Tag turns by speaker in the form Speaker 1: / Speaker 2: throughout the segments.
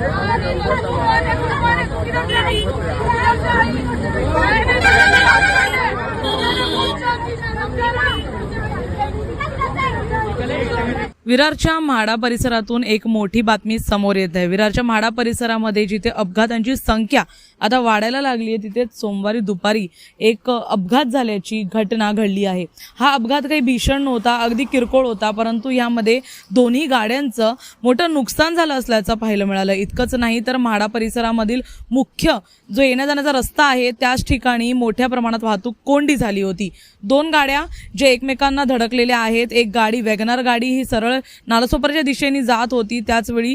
Speaker 1: Thank you. विरारच्या MHADA परिसरातून एक मोठी बातमी समोर येत आहे. विरारच्या म्हाडा परिसरामध्ये जिथे अपघातांची संख्या आता वाढायला लागली आहे तिथे सोमवारी दुपारी एक अपघात झाल्याची घटना घडली आहे. हा अपघात काही भीषण नव्हता अगदी किरकोळ होता परंतु यामध्ये दोन्ही गाड्यांचं मोठं नुकसान झालं असल्याचं पाहायला मिळालं. इतकंच नाही तर म्हाडा परिसरामधील मुख्य जो येण्या जाण्याचा रस्ता आहे त्याच ठिकाणी मोठ्या प्रमाणात वाहतूक कोंडी झाली होती. दोन गाड्या जे एकमेकांना धडकलेल्या आहेत एक गाडी वॅगनार गाडी ही सरळ नालासोपरच्या दिशेने जात होती. त्याचवेळी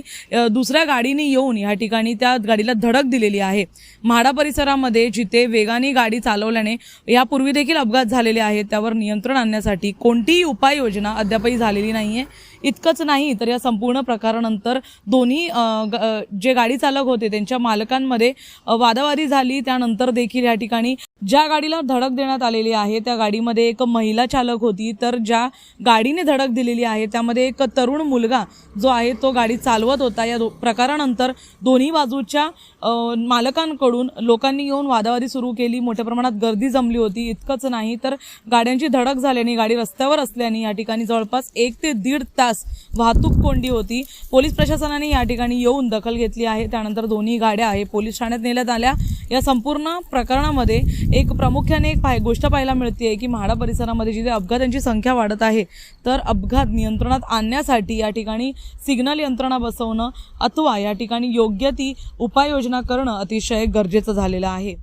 Speaker 1: दुसऱ्या गाडीने येऊन या ठिकाणी त्या गाडीला धडक दिलेली आहे. म्हाडा परिसरामध्ये जिथे वेगाने गाडी चालवल्याने यापूर्वी देखील अपघात झालेले आहेत त्यावर नियंत्रण आणण्यासाठी कोणतीही उपाययोजना अद्यापही झालेली नाही आहे इतकंच नाही तर या संपूर्ण प्रकारानंतर दोन्ही जे गाडी चालक होते त्यांच्या मालकांमध्ये वादावादी झाली. त्यानंतर देखील या ठिकाणी ज्या गाडीला धडक देण्यात आलेली आहे त्या गाडीमध्ये एक महिला चालक होती. तर ज्या गाडीने धडक दिलेली आहे त्यामध्ये एक तरुण मुलगा जो आहे तो गाडी चालवत होता. या दो- प्रकारानंतर दोन्ही बाजूच्या मालकांकडून लोकांनी येऊन वादावादी सुरू केली. मोठ्या प्रमाणात गर्दी जमली होती. इतकंच नाही तर गाड्यांची धडक झाल्याने गाडी रस्त्यावर असल्याने या ठिकाणी जवळपास एक ते दीड तास वाहतूक कोंडी होती. पोलीस प्रशासनाने या ठिकाणी येऊन दखल घेतली आहे. त्यानंतर दोन्ही गाड्या आहे पोलीस ठाण्यात नेण्यात आल्या. या संपूर्ण प्रकरणामध्ये एक प्रामुख्याने एक पाय गोष्ट पाहायला मिळते आहे की म्हाडा परिसरामध्ये जिथे अपघातांची संख्या वाढत आहे तर अपघात नियंत्रणात आणण्यासाठी या ठिकाणी सिग्नल यंत्रणा बसवणं अथवा या ठिकाणी योग्य ती उपाययोजना करणं अतिशय गरजेचं झालेलं आहे.